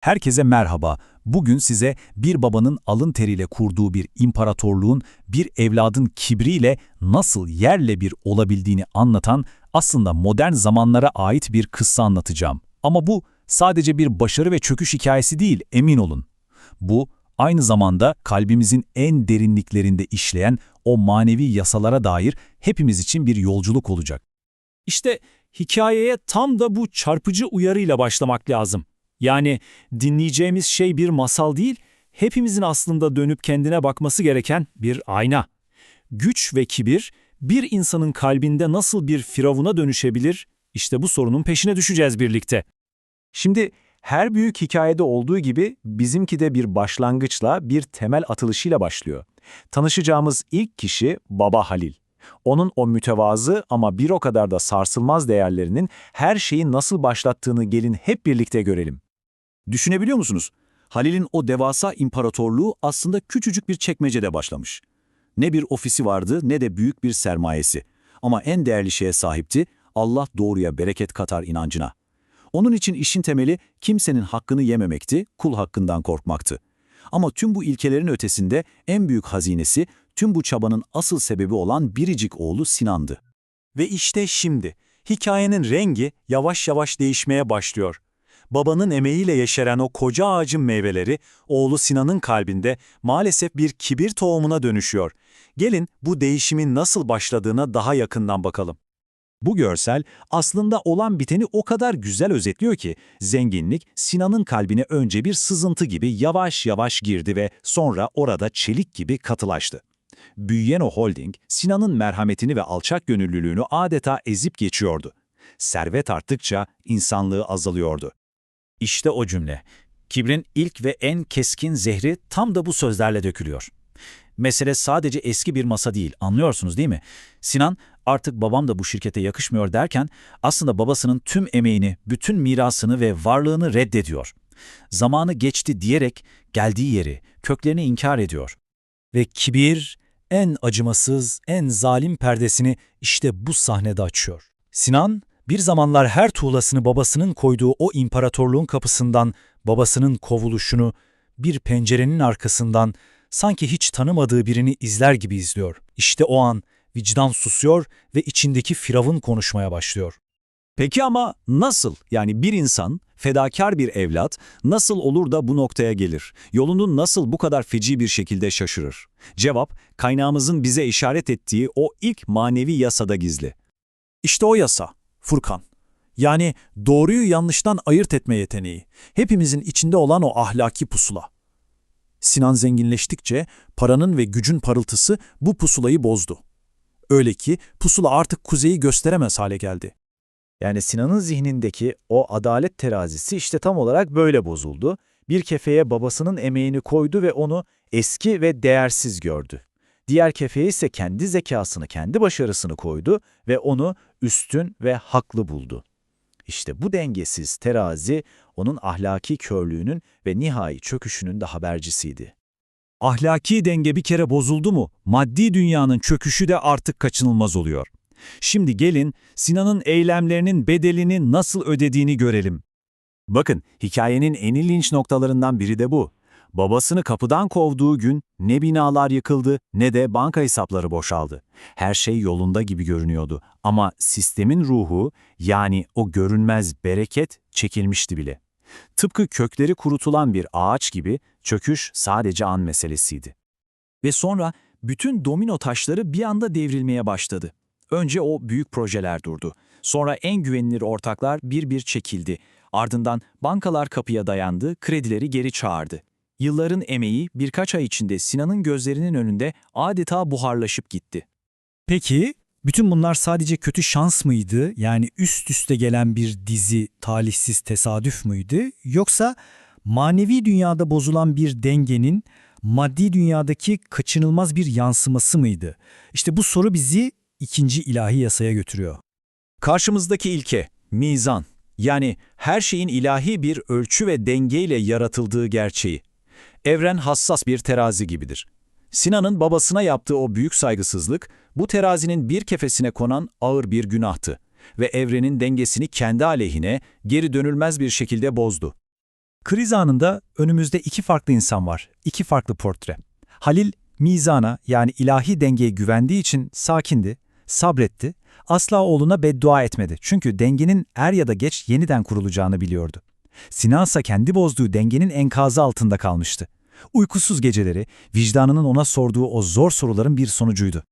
Herkese merhaba. Bugün size bir babanın alın teriyle kurduğu bir imparatorluğun bir evladın kibriyle nasıl yerle bir olabildiğini anlatan aslında modern zamanlara ait bir kıssa anlatacağım. Ama bu sadece bir başarı ve çöküş hikayesi değil, emin olun. Bu aynı zamanda kalbimizin en derinliklerinde işleyen o manevi yasalara dair hepimiz için bir yolculuk olacak. İşte hikayeye tam da bu çarpıcı uyarıyla başlamak lazım. Yani dinleyeceğimiz şey bir masal değil, hepimizin aslında dönüp kendine bakması gereken bir ayna. Güç ve kibir bir insanın kalbinde nasıl bir firavuna dönüşebilir? İşte bu sorunun peşine düşeceğiz birlikte. Şimdi her büyük hikayede olduğu gibi bizimki de bir başlangıçla, bir temel atılışıyla başlıyor. Tanışacağımız ilk kişi Baba Halil. Onun o mütevazı ama bir o kadar da sarsılmaz değerlerinin her şeyi nasıl başlattığını gelin hep birlikte görelim. Düşünebiliyor musunuz? Halil'in o devasa imparatorluğu aslında küçücük bir çekmecede başlamış. Ne bir ofisi vardı ne de büyük bir sermayesi. Ama en değerli şeye sahipti, Allah doğruya bereket katar inancına. Onun için işin temeli kimsenin hakkını yememekti, kul hakkından korkmaktı. Ama tüm bu ilkelerin ötesinde en büyük hazinesi, tüm bu çabanın asıl sebebi olan biricik oğlu Sinan'dı. Ve işte şimdi hikayenin rengi yavaş yavaş değişmeye başlıyor. Babanın emeğiyle yeşeren o koca ağacın meyveleri oğlu Sinan'ın kalbinde maalesef bir kibir tohumuna dönüşüyor. Gelin bu değişimin nasıl başladığına daha yakından bakalım. Bu görsel aslında olan biteni o kadar güzel özetliyor ki zenginlik Sinan'ın kalbine önce bir sızıntı gibi yavaş yavaş girdi ve sonra orada çelik gibi katılaştı. Büyüyen o holding Sinan'ın merhametini ve alçak gönüllülüğünü adeta ezip geçiyordu. Servet arttıkça insanlığı azalıyordu. İşte o cümle. Kibrin ilk ve en keskin zehri tam da bu sözlerle dökülüyor. Mesele sadece eski bir masa değil, anlıyorsunuz değil mi? Sinan artık babam da bu şirkete yakışmıyor derken aslında babasının tüm emeğini, bütün mirasını ve varlığını reddediyor. Zamanı geçti diyerek geldiği yeri, köklerini inkar ediyor. Ve kibir en acımasız, en zalim perdesini işte bu sahnede açıyor. Sinan, bir zamanlar her tuğlasını babasının koyduğu o imparatorluğun kapısından, babasının kovuluşunu, bir pencerenin arkasından, sanki hiç tanımadığı birini izler gibi izliyor. İşte o an vicdan susuyor ve içindeki firavun konuşmaya başlıyor. Peki ama nasıl? Yani bir insan, fedakar bir evlat nasıl olur da bu noktaya gelir? Yolunu nasıl bu kadar feci bir şekilde şaşırır? Cevap, kaynağımızın bize işaret ettiği o ilk manevi yasada gizli. İşte o yasa, Furkan. Yani doğruyu yanlıştan ayırt etme yeteneği. Hepimizin içinde olan o ahlaki pusula. Sinan zenginleştikçe paranın ve gücün parıltısı bu pusulayı bozdu. Öyle ki pusula artık kuzeyi gösteremez hale geldi. Yani Sinan'ın zihnindeki o adalet terazisi işte tam olarak böyle bozuldu. Bir kefeye babasının emeğini koydu ve onu eski ve değersiz gördü. Diğer kefeye ise kendi zekasını, kendi başarısını koydu ve onu üstün ve haklı buldu. İşte bu dengesiz terazi onun ahlaki körlüğünün ve nihai çöküşünün de habercisiydi. Ahlaki denge bir kere bozuldu mu, maddi dünyanın çöküşü de artık kaçınılmaz oluyor. Şimdi gelin Sinan'ın eylemlerinin bedelini nasıl ödediğini görelim. Bakın, hikayenin en ilginç noktalarından biri de bu. Babasını kapıdan kovduğu gün ne binalar yıkıldı ne de banka hesapları boşaldı. Her şey yolunda gibi görünüyordu ama sistemin ruhu yani o görünmez bereket çekilmişti bile. Tıpkı kökleri kurutulan bir ağaç gibi çöküş sadece an meselesiydi. Ve sonra bütün domino taşları bir anda devrilmeye başladı. Önce o büyük projeler durdu. Sonra en güvenilir ortaklar bir bir çekildi. Ardından bankalar kapıya dayandı, kredileri geri çağırdı. Yılların emeği birkaç ay içinde Sinan'ın gözlerinin önünde adeta buharlaşıp gitti. Peki, bütün bunlar sadece kötü şans mıydı? Yani üst üste gelen bir dizi talihsiz tesadüf müydü? Yoksa manevi dünyada bozulan bir dengenin maddi dünyadaki kaçınılmaz bir yansıması mıydı? İşte bu soru bizi ikinci ilahi yasaya götürüyor. Karşımızdaki ilke, mizan. Yani her şeyin ilahi bir ölçü ve dengeyle yaratıldığı gerçeği. Evren hassas bir terazi gibidir. Sinan'ın babasına yaptığı o büyük saygısızlık, bu terazinin bir kefesine konan ağır bir günahtı ve evrenin dengesini kendi aleyhine geri dönülmez bir şekilde bozdu. Kriz anında önümüzde iki farklı insan var, iki farklı portre. Halil, mizana yani ilahi dengeye güvendiği için sakindi, sabretti, asla oğluna beddua etmedi. Çünkü dengenin er ya da geç yeniden kurulacağını biliyordu. Sinan ise kendi bozduğu dengenin enkazı altında kalmıştı. Uykusuz geceleri, vicdanının ona sorduğu o zor soruların bir sonucuydu.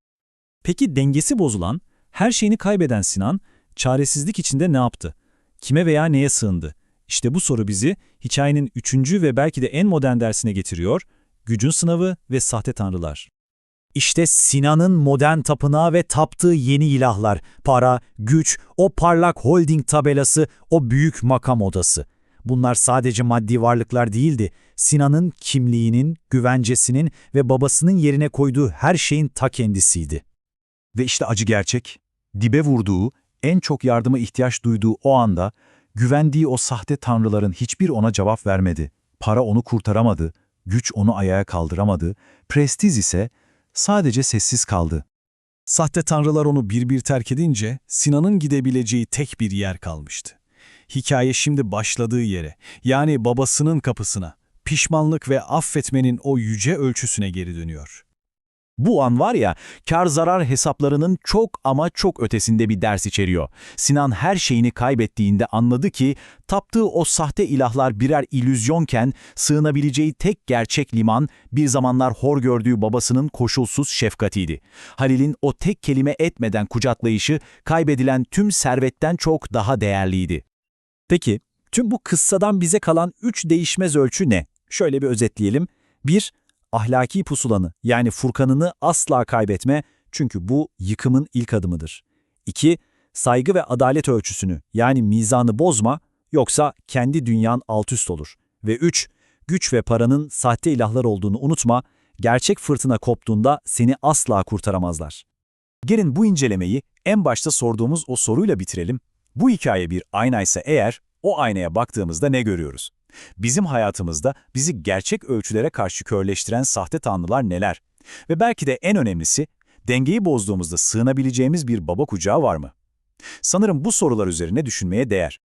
Peki dengesi bozulan, her şeyini kaybeden Sinan, çaresizlik içinde ne yaptı? Kime veya neye sığındı? İşte bu soru bizi hikayenin üçüncü ve belki de en modern dersine getiriyor, gücün sınavı ve sahte tanrılar. İşte Sinan'ın modern tapınağı ve taptığı yeni ilahlar, para, güç, o parlak holding tabelası, o büyük makam odası. Bunlar sadece maddi varlıklar değildi. Sinan'ın kimliğinin, güvencesinin ve babasının yerine koyduğu her şeyin ta kendisiydi. Ve işte acı gerçek, dibe vurduğu, en çok yardıma ihtiyaç duyduğu o anda, güvendiği o sahte tanrıların hiçbir ona cevap vermedi. Para onu kurtaramadı, güç onu ayağa kaldıramadı, prestiz ise sadece sessiz kaldı. Sahte tanrılar onu bir bir terk edince Sinan'ın gidebileceği tek bir yer kalmıştı. Hikaye şimdi başladığı yere, yani babasının kapısına, pişmanlık ve affetmenin o yüce ölçüsüne geri dönüyor. Bu an var ya, kar zarar hesaplarının çok ama çok ötesinde bir ders içeriyor. Sinan her şeyini kaybettiğinde anladı ki, taptığı o sahte ilahlar birer illüzyonken, sığınabileceği tek gerçek liman, bir zamanlar hor gördüğü babasının koşulsuz şefkatiydi. Halil'in o tek kelime etmeden kucaklayışı, kaybedilen tüm servetten çok daha değerliydi. Peki, tüm bu kıssadan bize kalan üç değişmez ölçü ne? Şöyle bir özetleyelim. 1. Ahlaki pusulanı yani Furkan'ını asla kaybetme çünkü bu yıkımın ilk adımıdır. 2. Saygı ve adalet ölçüsünü yani mizanı bozma yoksa kendi dünyan alt üst olur. Ve 3. Güç ve paranın sahte ilahlar olduğunu unutma, gerçek fırtına koptuğunda seni asla kurtaramazlar. Gelin bu incelemeyi en başta sorduğumuz o soruyla bitirelim. Bu hikaye bir aynaysa eğer, o aynaya baktığımızda ne görüyoruz? Bizim hayatımızda bizi gerçek ölçülere karşı körleştiren sahte tanrılar neler? Ve belki de en önemlisi, dengeyi bozduğumuzda sığınabileceğimiz bir baba kucağı var mı? Sanırım bu sorular üzerine düşünmeye değer.